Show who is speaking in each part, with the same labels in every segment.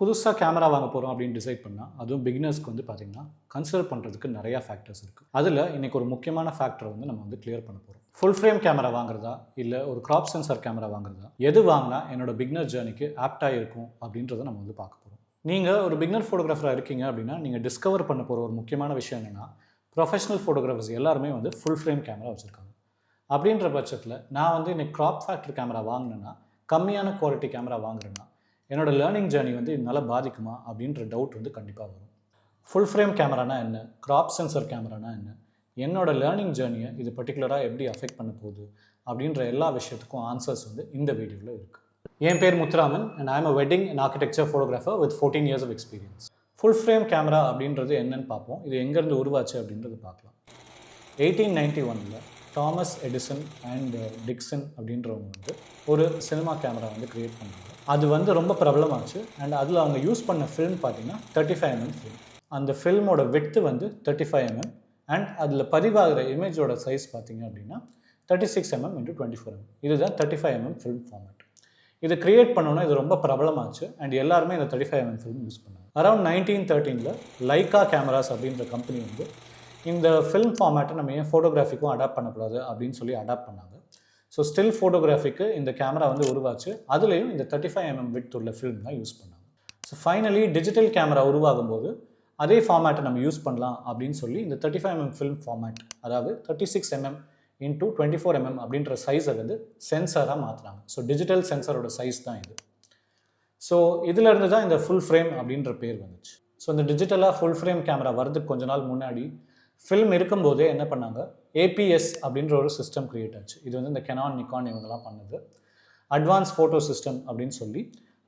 Speaker 1: புதுசாக கேமரா வாங்க போகிறோம் அப்படின்னு டிசைட் பண்ணால் அதுவும் பிகினர்ஸ்க்கு வந்து பார்த்திங்கன்னா கன்சிடர் பண்ணுறதுக்கு நிறையா ஃபேக்டர்ஸ் இருக்குது அதில் இன்றைக்கி ஒரு முக்கியமான ஃபேக்டரை வந்து நம்ம வந்து கிளியர் பண்ண போகிறோம் ஃபுல் ஃப்ரேம் கேமரா வாங்குறதா இல்லை ஒரு க்ராப் சென்சார் கேமரா வாங்குறதா எது வாங்கினா என்னோட பிகினர் ஜேர்னிக்கு ஆப்டாக இருக்கும் அப்படின்றத நம்ம வந்து பார்க்க போகிறோம் நீங்கள் ஒரு பிகினர் ஃபோட்டோகிராஃபராக இருக்கீங்க அப்படின்னா நீங்கள் டிஸ்கவர் பண்ண போகிற ஒரு முக்கியமான விஷயம் என்னென்னா ப்ரொஃபஷனல் ஃபோட்டோகிராஃபர்ஸ் எல்லாருமே வந்து ஃபுல் ஃப்ரேம் கேமரா வச்சுருக்காங்க. அப்படின்ற பட்சத்தில் நான் வந்து இன்னைக்கு க்ராப் ஃபேக்டர் கேமரா வாங்கினேன்னா கம்மியான குவாலிட்டி கேமரா வாங்குறேன்னா என்னோடய லேர்னிங் ஜேர்னி வந்து இதனால் பாதிக்குமா அப்படின்ற டவுட் வந்து கண்டிப்பாக வரும். ஃபுல் ஃப்ரேம் கேமரானா என்ன? கிராப் சென்சர் கேமரானா என்ன? என்னோட லேர்னிங் ஜேர்னியை இது பர்டிகுலராக எப்படி அஃபெக்ட் பண்ண போகுது அப்படின்ற எல்லா விஷயத்துக்கும் ஆன்சர்ஸ் வந்து இந்த வீடியோவில் இருக்குது என் பேர் Muthuraman and I'm a wedding and architecture photographer with fourteen years of experience full frame camera அப்படின்றது என்னன்னு பார்ப்போம். இது எங்கேருந்து உருவாச்சு அப்படின்றது பார்க்கலாம். எயிட்டீன் நைன்ட்டி ஒனில் தாமஸ் எடிசன் அண்ட் டிக்சன் அப்படின்றவங்க வந்து ஒரு சினிமா கேமரா வந்து க்ரியேட் பண்ணாங்க. அது வந்து ரொம்ப பிரபலமாச்சு. அண்ட் அதில் அவங்க யூஸ் பண்ண ஃபில்ம் பார்த்தீங்கன்னா தேர்ட்டி ஃபைவ் எம்எம் ஃபில்ம் அந்த ஃபில்மோட விட்த்து வந்து தேர்ட்டி ஃபைவ் எம்எம் அண்ட் அதில் பதிவாகிற இமேஜோட சைஸ் பார்த்தீங்க அப்படின்னா thirty six mm into twenty four mm இதுதான் thirty five mm film format இது கிரியேட் பண்ணோன்னா இது ரொம்ப பிரபலமாச்சு. அண்ட் எல்லாருமே இந்த thirty five mm film use பண்ணாங்க. அரௌண்ட் நைன்டீன் தேர்ட்டீனில் லைக்கா கேமராஸ் அப்படின்ற கம்பெனி வந்து இந்த ஃபில்ம் ஃபார்மேட்டை நம்ம ஏன் ஃபோட்டோகிராஃபிக்கும் அடாப்ட் பண்ணக்கூடாது அப்படின்னு சொல்லி அடாப்ட் பண்ணாங்க. ஸோ ஸ்டில் ஃபோட்டோகிராஃபிக்கு இந்த கேமரா வந்து உருவாச்சு. அதுலேயும் இந்த தேர்ட்டி ஃபைவ் எம்எம் வித் உள்ள ஃபில்ம் தான் யூஸ் பண்ணாங்க. ஸோ ஃபைனலி டிஜிட்டல் கேமரா உருவாகும் போது அதே ஃபார்மேட்டை நம்ம யூஸ் பண்ணலாம் அப்படின்னு சொல்லி இந்த thirty five mm film format அதாவது thirty six mm into twenty four mm அப்படின்ற சைஸை வந்து சென்சாராக மாற்றுறாங்க ஸோ டிஜிட்டல் சென்சாரோட சைஸ் தான் இது. ஸோ இதிலேருந்து தான் இந்த ஃபுல் ஃப்ரேம் அப்படின்ற பேர் வந்துச்சு. ஸோ இந்த டிஜிட்டலாக ஃபுல் ஃப்ரேம் கேமரா வரதுக்கு கொஞ்ச நாள் முன்னாடி ஃபில்ம் இருக்கும்போதே என்ன பண்ணாங்க? ஏபிஎஸ் அப்படின்ற ஒரு சிஸ்டம் க்ரியேட் ஆச்சு. இது வந்து இந்த கெனான் நிக்கான் இவங்கெல்லாம் பண்ணது. அட்வான்ஸ் ஃபோட்டோ சிஸ்டம் அப்படின்னு சொல்லி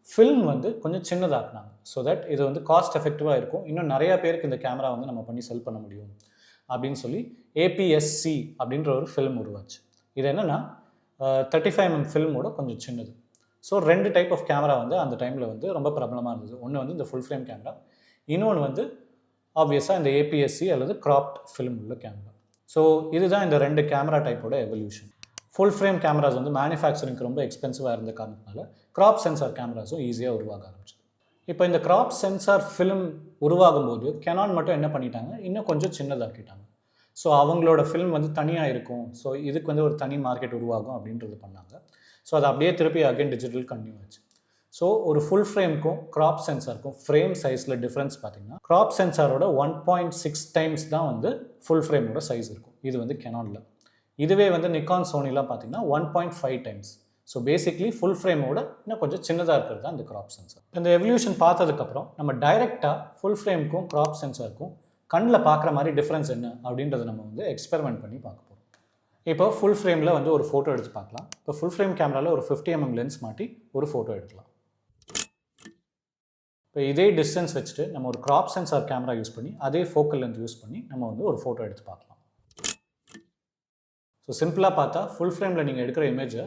Speaker 1: ஃபில்ம் வந்து கொஞ்சம் சின்னதாக்குனாங்க. ஸோ தட் இது வந்து காஸ்ட் எஃபெக்டிவாக இருக்கும். இன்னும் நிறையா பேருக்கு இந்த கேமரா வந்து நம்ம பண்ணி செல் பண்ண முடியும் அப்படின்னு சொல்லி ஏபிஎஸ்சி அப்படின்ற ஒரு ஃபில்ம் உருவாச்சு. இது என்னென்னா தேர்ட்டி ஃபைவ் எம் ஃபில்மோட கொஞ்சம் சின்னது. ஸோ ரெண்டு டைப் ஆஃப் கேமரா வந்து அந்த டைமில் வந்து ரொம்ப பிரபலமாக இருந்தது. ஒன்று வந்து இந்த ஃபுல் ஃப்ரேம் கேமரா இன்னொன்று வந்து ஆப்வியஸாக இந்த ஏபிஎஸ்சி அல்லது கிராப்ட் ஃபிலிம் உள்ள கேமரா ஸோ இதுதான் இந்த ரெண்டு கேமரா டைப்போட எவல்யூஷன் ஃபுல் ஃப்ரேம் கேமராஸ் வந்து மேனுஃபேக்சரிங்க்கு ரொம்ப எக்ஸ்பென்சிவாக இருந்த காரணத்தினால கிராப் சென்சார் கேமராஸும் ஈஸியாக உருவாக ஆரம்பிச்சிது. இப்போ இந்த கிராப் சென்சார் ஃபிலிம் உருவாகும் போது கெனான் மட்டும் என்ன பண்ணிட்டாங்க? இன்னும் கொஞ்சம் சின்னதாக்கிட்டாங்க. ஸோ அவங்களோட ஃபிலிம் வந்து தனியாக இருக்கும். ஸோ இதுக்கு வந்து ஒரு தனி மார்க்கெட் உருவாகும் அப்படின்றது பண்ணாங்க. ஸோ அதை அப்படியே திருப்பி அகைன் டிஜிட்டல் கன்டினியூ ஆச்சு. ஸோ ஒரு ஃபுல் ஃப்ரேம்க்கும் கிராப் சென்சாருக்கும் ஃப்ரேம் சைஸில் டிஃப்ரென்ஸ் பார்த்தீங்கன்னா கிராப் சென்சாரோட ஒன் பாயிண்ட் சிக்ஸ் டைம்ஸ் தான் வந்து ஃபுல் ஃப்ரேமோட சைஸ் இருக்கும். இது வந்து கெனானில் இதுவே வந்து நிக்கான் சோனிலாம் பார்த்தீங்கன்னா one point five times so basically full ஃப்ரேமோட இன்னும் கொஞ்சம் சின்னதாக இருக்கிறது தான் இந்த கிராப் சென்சார் இந்த எவல்யூஷன் பார்த்ததுக்கப்புறம் நம்ம டைரெக்டாக ஃபுல் ஃப்ரேமுக்கும் கிராப் சென்சாருக்கும் கண்ணில் பார்க்குற மாதிரி டிஃப்ரென்ஸ் என்ன அப்படின்றத நம்ம வந்து எக்ஸ்பெரிமெண்ட் பண்ணி பார்க்க போகிறோம் இப்போ ஃபுல் ஃப்ரேமில் வந்து ஒரு ஃபோட்டோ எடுத்து பார்க்கலாம். இப்போ ஃபுல் ஃப்ரேம் கேமராவில் ஒரு ஃபிஃப்டி எம்எம் லென்ஸ் மாட்டி ஒரு ஃபோட்டோ எடுக்கலாம். இப்போ இதே டிஸ்டன்ஸ் வச்சுட்டு நம்ம ஒரு க்ராப் சென்சார் கேமரா யூஸ் பண்ணி அதே ஃபோக்கல் லென்த் யூஸ் பண்ணி நம்ம வந்து ஒரு ஃபோட்டோ எடுத்து பார்க்கலாம். ஸோ சிம்பிளாக பார்த்தா ஃபுல் ஃப்ரேமில் நீங்கள் எடுக்கிற இமேஜை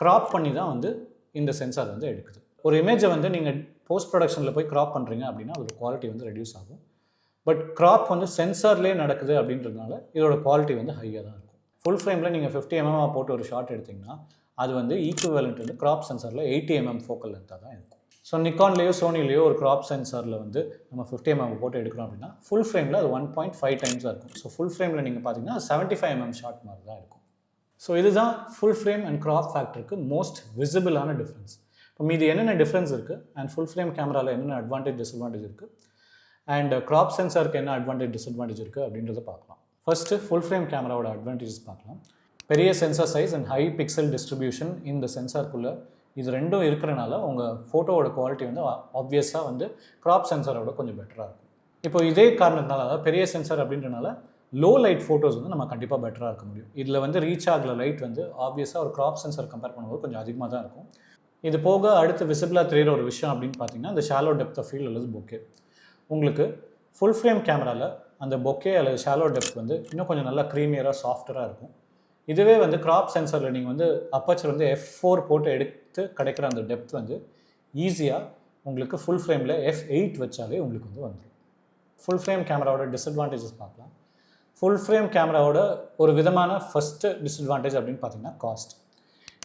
Speaker 1: க்ராப் பண்ணி தான் வந்து இந்த சென்சார் வந்து எடுக்குது. ஒரு இமேஜை வந்து நீங்கள் போஸ்ட் ப்ரொடக்ஷனில் போய் க்ராப் பண்ணுறீங்க அப்படின்னா அதோட குவாலிட்டி வந்து ரெடியூஸ் ஆகும். பட் க்ராப் வந்து சென்சார்லேயே நடக்குது அப்படின்றதுனால இதோட குவாலிட்டி வந்து ஹையாக தான் இருக்கும். ஃபுல் ஃப்ரேமில் நீங்கள் ஃபிஃப்டி எம்எம்மாக போட்டு ஒரு ஷார்ட் எடுத்திங்கன்னா அது வந்து ஈக்குவலண்ட் வந்து க்ராப் சென்சாரில் எயிட்டி எம்எம் ஃபோக்கல் லென்த்தாக தான் இருக்கும். ஸோ நிக்கான்லேயோ சோனிலேயோ ஒரு க்ராப் சென்சாரில் வந்து நம்ம ஃபிஃப்டி எம்எம் போட்டு எடுக்கிறோம் அப்படின்னா ஃபுல் ஃப்ரேமில் அது ஒன் பாயிண்ட் ஃபைவ் டைம்ஸாக இருக்கும். ஸோ ஃபுல் ஃப்ரேமில் நீங்கள் பார்த்தீங்கன்னா செவன்ட்டி ஃபைவ் எம்எம் ஷார்ட் மாதிரி தான் இருக்கும். ஸோ இதுதான் ஃபுல் ஃப்ரேம் அண்ட் க்ராப் ஃபேக்டருக்கு மோஸ்ட் விசிபிளான டிஃப்ரென்ஸ் இப்போ மீது என்னென்ன டிஃப்ரென்ஸ் இருக்குது அண்ட் ஃபுல் ஃப்ரேம் கேமராவில் என்னென்ன அட்வான்டேஜ் டிஸ்அட்வான்டேஜ் இருக்குது அண்ட் க்ராப் சென்சாருக்கு என்ன அட்வான்டேஜ் டிஸ்அட்வான்டேஜ் இருக்குது அப்படின்றத பார்க்கலாம். ஃபஸ்ட்டு ஃபுல் ஃப்ரேம் கேமராவோட அட்வான்டேஜஸ் பார்க்கலாம். பெரிய sensor size and high pixel distribution இந்த சென்சார்க்குள்ளே இது ரெண்டும் இருக்கிறனால உங்கள் ஃபோட்டோவோட குவாலிட்டி வந்து ஆப்வியஸாக வந்து க்ராப் சென்சாரோட கொஞ்சம் பெட்டராக இருக்கும். இப்போ இதே காரணத்தினால அதாவது பெரிய சென்சார் அப்படின்றனால லோ லைட் ஃபோட்டோஸ் வந்து நம்ம கண்டிப்பாக பெட்டராக இருக்க முடியும். இதில் வந்து ரீச் ஆகிற லைட் வந்து ஆப்வியஸாக ஒரு க்ராப் சென்சார் கம்பேர் பண்ணும்போது கொஞ்சம் அதிகமாக தான் இருக்கும். இது போக அடுத்து விசிபிளாக தெரியிற ஒரு விஷயம் அப்படின்னு பார்த்தீங்கன்னா இந்த ஷாலோ டெப்த் ஆஃப் அல்லது பொக்கே உங்களுக்கு ஃபுல் ஃப்ரேம் கேமராவில் அந்த பொக்கே அல்லது ஷாலோ டெப்த் வந்து இன்னும் கொஞ்சம் நல்லா க்ரீமியராக சாஃப்டராக இருக்கும். இதுவே வந்து கிராப் சென்சரில் நீங்கள் வந்து அப்பச்சர் வந்து எஃப் ஃபோர் போட்டு எடுத்து கிடைக்கிற அந்த டெப்த் வந்து ஈஸியாக உங்களுக்கு ஃபுல் ஃப்ரேமில் எஃப் எயிட் வச்சாலே உங்களுக்கு வந்து வந்துடும் ஃபுல் ஃப்ரேம் கேமராவோட டிஸ்அட்வான்டேஜஸ் பார்க்கலாம். ஃபுல் ஃப்ரேம் கேமராவோட ஒரு விதமான ஃபஸ்ட்டு டிஸ்அட்வான்டேஜ் அப்படின்னு பார்த்தீங்கன்னா காஸ்ட்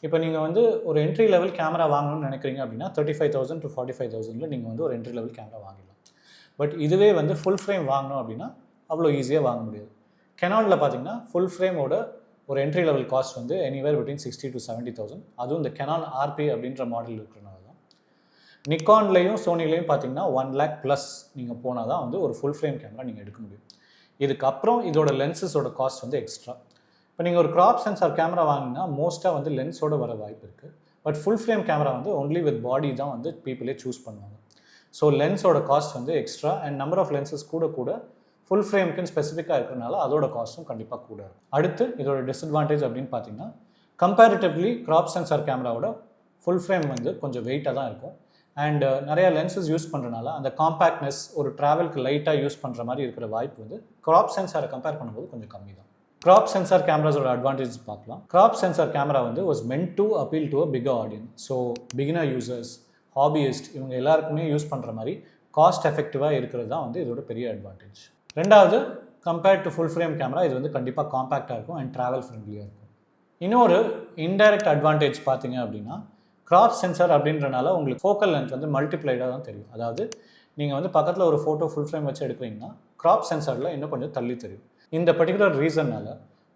Speaker 1: இப்போ நீங்கள் வந்து ஒரு என்ட்ரி லெவல் கேமரா வாங்கணும்னு நினைக்கிறீங்க அப்படின்னா thirty five thousand to forty five தௌசண்டில் நீங்கள் வந்து ஒரு என்ட்ரி லெவல் கேமரா வாங்கிடலாம். பட் இதுவே வந்து ஃபுல் ஃப்ரேம் வாங்கணும் அப்படின்னா அவ்வளோ ஈஸியாக வாங்க முடியாது. கெனானில் பார்த்தீங்கன்னா ஃபுல் ஃப்ரேமோட ஒரு என்ட்ரி லெவல் காஸ்ட் வந்து anywhere between sixty to seventy thousand அதுவும் இந்த கெனான் ஆர்பி அப்படின்ற மாடல் இருக்கிறனால தான். நிக்கான்லேயும் சோனிலையும் பார்த்தீங்கன்னா ஒன் லேக் ப்ளஸ் நீங்கள் போனால் தான் வந்து ஒரு ஃபுல் ஃப்ரேம் கேமரா நீங்கள் எடுக்க முடியும். இதுக்கப்புறம் இதோட லென்சஸோட காஸ்ட் வந்து எக்ஸ்ட்ரா இப்போ நீங்கள் ஒரு க்ராப் சென்சார் கேமரா வாங்கினா மோஸ்ட்டாக வந்து லென்ஸோட வர வாய்ப்பு இருக்குது பட் ஃபுல் ஃப்ரேம் கேமரா வந்து ஒன்லி வித் பாடி தான் வந்து பீப்புளே சூஸ் பண்ணுவாங்க. ஸோ லென்ஸோட காஸ்ட் வந்து extra and number of lenses கூட கூட ஃபுல் ஃப்ரேமுக்குன்னு ஸ்பெசிஃபிக்காக இருக்கிறனால அதோட காஸ்ட்டும் கண்டிப்பாக கூட இருக்கும். அடுத்து இதோட டிஸ்அட்வான்டேஜ் அப்படின்னு பார்த்தீங்கன்னா கம்பேரிட்டிவ்லி க்ராப் சென்சார் கேமராவோட ஃபுல் ஃப்ரேம் வந்து கொஞ்சம் வெயிட்டாக தான் இருக்கும். அண்ட் uh, நிறைய லென்சஸ் யூஸ் பண்ணுறனால அந்த காம்பேக்ட்னஸ் ஒரு ட்ராவலுக்கு லைட்டாக யூஸ் பண்ணுற மாதிரி இருக்கிற வாய்ப்பு வந்து க்ராப் சென்சாரை கம்பேர் பண்ணும்போது கொஞ்சம் கம்மி தான். க்ராப் சென்சார் கேமராஸோட அட்வான்டேஜ் பார்க்கலாம். க்ராப் சென்சார் கேமரா வந்து was meant to appeal to a big audience so beginner users hobbyist இவங்க எல்லாருக்குமே யூஸ் பண்ணுற மாதிரி காஸ்ட் எஃபெக்டிவாக இருக்கிறது தான் வந்து இதோட பெரிய அட்வான்டேஜ் ரெண்டாவது compared to full frame camera இது வந்து கண்டிப்பாக காம்பேக்டாக இருக்கும் அண்ட் ட்ராவல் ஃப்ரெண்ட்லியாக இருக்கும். இன்னொரு இன்டைரக்ட் அட்வான்டேஜ் பார்த்தீங்க அப்படின்னா கிராப் சென்சார் அப்படின்றனால உங்களுக்கு ஃபோக்கல் லென்த் வந்து மல்டிப்ளைடாக தான் தெரியும். அதாவது நீங்கள் வந்து பக்கத்தில் ஒரு ஃபோட்டோ ஃபுல் ஃப்ரேம் வச்சு எடுக்கிறீங்கன்னா கிராப் சென்சாரில் இன்னும் கொஞ்சம் தள்ளி தெரியும். இந்த பர்டிகுலர் ரீசனால்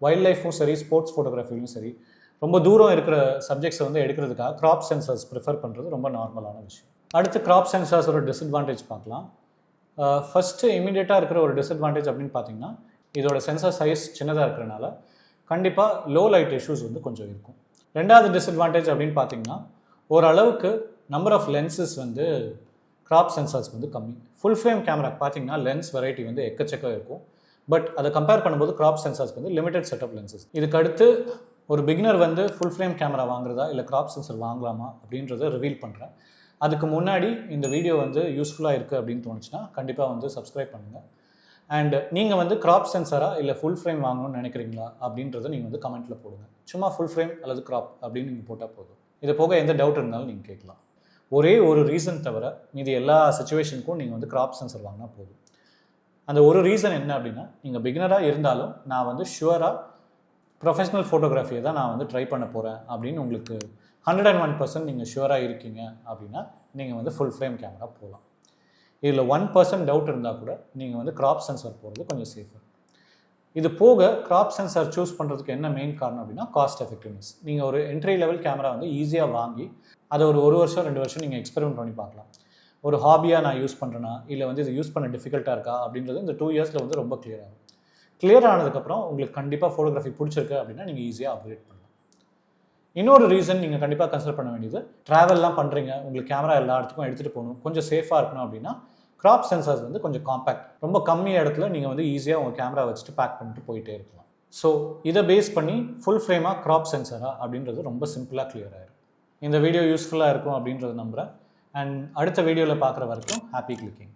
Speaker 1: வைல்ட் லைஃப்பும் சரி ஸ்போர்ட்ஸ் ஃபோட்டோகிராஃபிலும் சரி ரொம்ப தூரம் இருக்கிற சப்ஜெக்ட்ஸை வந்து எடுக்கிறதுக்காக கிராப் சென்சார்ஸ் ப்ரிஃபர் பண்ணுறது ரொம்ப நார்மலான விஷயம். அடுத்து கிராப் சென்சார்ஸோட டிஸ்அட்வான்டேஜ் பார்க்கலாம். ஃபஸ்ட்டு இமீடியட்டாக இருக்கிற ஒரு டிஸ்அட்வான்டேஜ் அப்படின்னு பார்த்தீங்கன்னா இதோட சென்சார் சைஸ் சின்னதாக இருக்கிறனால கண்டிப்பாக லோ லைட் இஷ்யூஸ் வந்து கொஞ்சம் இருக்கும். ரெண்டாவது டிஸ்அட்வான்டேஜ் அப்படின்னு பார்த்தீங்கன்னா ஓரளவுக்கு நம்பர் ஆஃப் லென்சஸ் வந்து கிராப் சென்சார்ஸ் வந்து கம்மி. ஃபுல் ஃப்ரேம் கேமரா பார்த்தீங்கன்னா லென்ஸ் வெரைட்டி வந்து எக்கச்சக்கம் இருக்கும். பட் அதை கம்பேர் பண்ணும்போது கிராப் சென்சார்ஸ்க்கு வந்து லிமிடெட் செட்டப் லென்சஸ் இதுக்கு அடுத்து ஒரு பிகினர் வந்து ஃபுல் ஃப்ரேம் கேமரா வாங்குறதா இல்லை கிராப் சென்சர் வாங்கலாமா அப்படின்றத ரிவீல் பண்ணுறேன் அதுக்கு முன்னாடி இந்த வீடியோ வந்து யூஸ்ஃபுல்லாக இருக்குது அப்படின்னு தோணுச்சுன்னா கண்டிப்பாக வந்து சப்ஸ்கிரைப் பண்ணுங்கள் அண்ட் நீங்கள் வந்து க்ராப் சென்சரா இல்லை ஃபுல் ஃப்ரேம் வாங்கணும்னு நினைக்கிறீங்களா அப்படின்றத நீங்கள் வந்து கமெண்ட்டில் போடுங்க. சும்மா ஃபுல் ஃப்ரேம் அல்லது க்ராப் அப்படின்னு நீங்கள் போட்டால் போதும். இது போக எந்த டவுட் இருந்தாலும் நீங்கள் கேட்கலாம். ஒரே ஒரு ரீசன் தவிர மீதி எல்லா சுச்சுவேஷனுக்கும் நீங்கள் வந்து க்ராப் சென்சர் வாங்கினா போதும். அந்த ஒரு ரீசன் என்ன அப்படின்னா நீங்கள் பிகினராக இருந்தாலும் நான் வந்து ஷுவராக ப்ரொஃபஷ்னல் ஃபோட்டோகிராஃபியை தான் நான் வந்து ட்ரை பண்ண போகிறேன் அப்படின்னு உங்களுக்கு ஹண்ட்ரட் அண்ட் ஒன் பர்சன்ட் நீங்கள் ஷுவராக இருக்கீங்க அப்படின்னா நீங்கள் வந்து ஃபுல் ஃப்ரேம் கேமரா போகலாம். இதில் ஒன் பர்சன்ட் டவுட் இருந்தால் கூட நீங்கள் வந்து கிராப் சென்சார் போகிறது கொஞ்சம் சேஃபர் இது போக கிராப் சென்சார் சூஸ் பண்ணுறதுக்கு என்ன மெயின் காரணம் அப்படின்னா காஸ்ட் எஃபெக்டிவ்னஸ் நீங்கள் ஒரு என்ட்ரி லெவல் கேமரா வந்து ஈஸியாக வாங்கி அதை ஒரு ஒரு வருஷம் ரெண்டு வருஷம் நீங்கள் எக்ஸ்பெரிமெண்ட் பண்ணி பார்க்கலாம். ஒரு ஹாபியாக நான் யூஸ் பண்ணுறேன்னா இல்லை வந்து இது யூஸ் பண்ண டிஃபிகல்ட்டாக இருக்கா அப்படின்றது இந்த டூ இயர்ஸில் வந்து ரொம்ப கிளியர் ஆகும். கிளியர் ஆனதுக்கப்புறம் உங்களுக்கு கண்டிப்பாக ஃபோட்டோகிராஃபி பிடிச்சிருக்கு அப்படின்னா நீங்கள் ஈஸியாக அப்கிரேட் பண்ணலாம். இன்னொரு ரீசன் நீங்கள் கண்டிப்பாக கன்சிடர் பண்ண வேண்டியது ட்ராவல்லாம் பண்ணுறீங்க உங்களுக்கு கேமரா எல்லா இடத்துக்கும் எடுத்துகிட்டு போகணும் கொஞ்சம் சேஃபாக இருக்கணும் அப்படின்னா க்ராப் சென்சார்ஸ் வந்து கொஞ்சம் காம்பேக்ட் ரொம்ப கம்மி இடத்துல நீங்கள் வந்து ஈஸியாக உங்கள் கேமரா வச்சுட்டு பேக் பண்ணிட்டு போயிட்டே இருக்கலாம். ஸோ இதை பேஸ் பண்ணி ஃபுல் ஃப்ரேமாக க்ராப் சென்சாரா அப்படின்றது ரொம்ப சிம்பிளாக கிளியர் ஆயிரும். இந்த வீடியோ யூஸ்ஃபுல்லாக இருக்கும் அப்படின்றத நம்புகிறேன் அண்ட் அடுத்த வீடியோவில் பார்க்குற வரைக்கும் ஹாப்பி கிளிக்கிங்